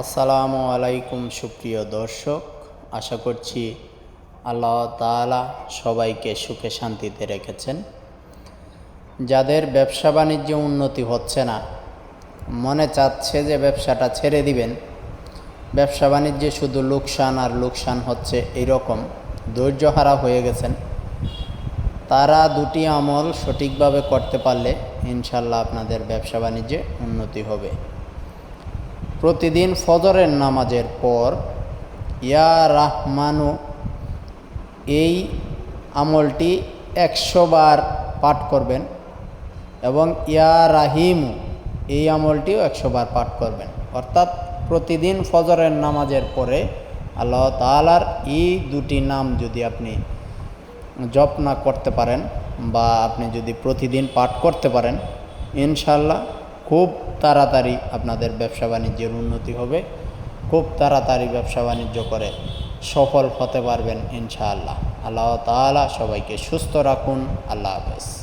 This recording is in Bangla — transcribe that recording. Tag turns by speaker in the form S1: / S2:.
S1: আসসালামু আলাইকুম, সুপ্রিয় দর্শক। আশা করছি আল্লাহ তাআলা সবাইকে সুখে শান্তিতে রেখেছেন। যাদের ব্যবসা বাণিজ্য উন্নতি হচ্ছে না, মনে চাচ্ছে যে ব্যবসাটা ছেড়ে দিবেন। ব্যবসা বাণিজ্যে শুধু লোকসান আর লোকসান হচ্ছে এইরকম ধৈর্যহারা হয়ে গেছেন। তারা দুটি আমল সঠিকভাবে করতে পারলে ইনশাল্লাহ আপনাদের ব্যবসা বাণিজ্যে উন্নতি হবে। প্রতিদিন ফজরের নামাজের পর, ইয়া রাহমানু, এই আমলটি একশো বার পাঠ করবেন এবং ইয়া রাহিমু, এই আমলটিও একশো বার পাঠ করবেন। অর্থাৎ প্রতিদিন ফজরের নামাজের পরে আল্লাহ তালার এই দুটি নাম যদি আপনি জপ না করতে পারেন বা আপনি যদি প্রতিদিন পাঠ করতে পারেন ইনশাল্লাহ খুব তাড়াতাড়ি আপনাদের ব্যবসা বাণিজ্যের উন্নতি হবে। খুব তাড়াতাড়ি ব্যবসা বাণিজ্য করে সফল হতে পারবেন ইনশাআল্লাহ। আল্লাহ তালা সবাইকে সুস্থ রাখুন। আল্লাহ হাফেজ।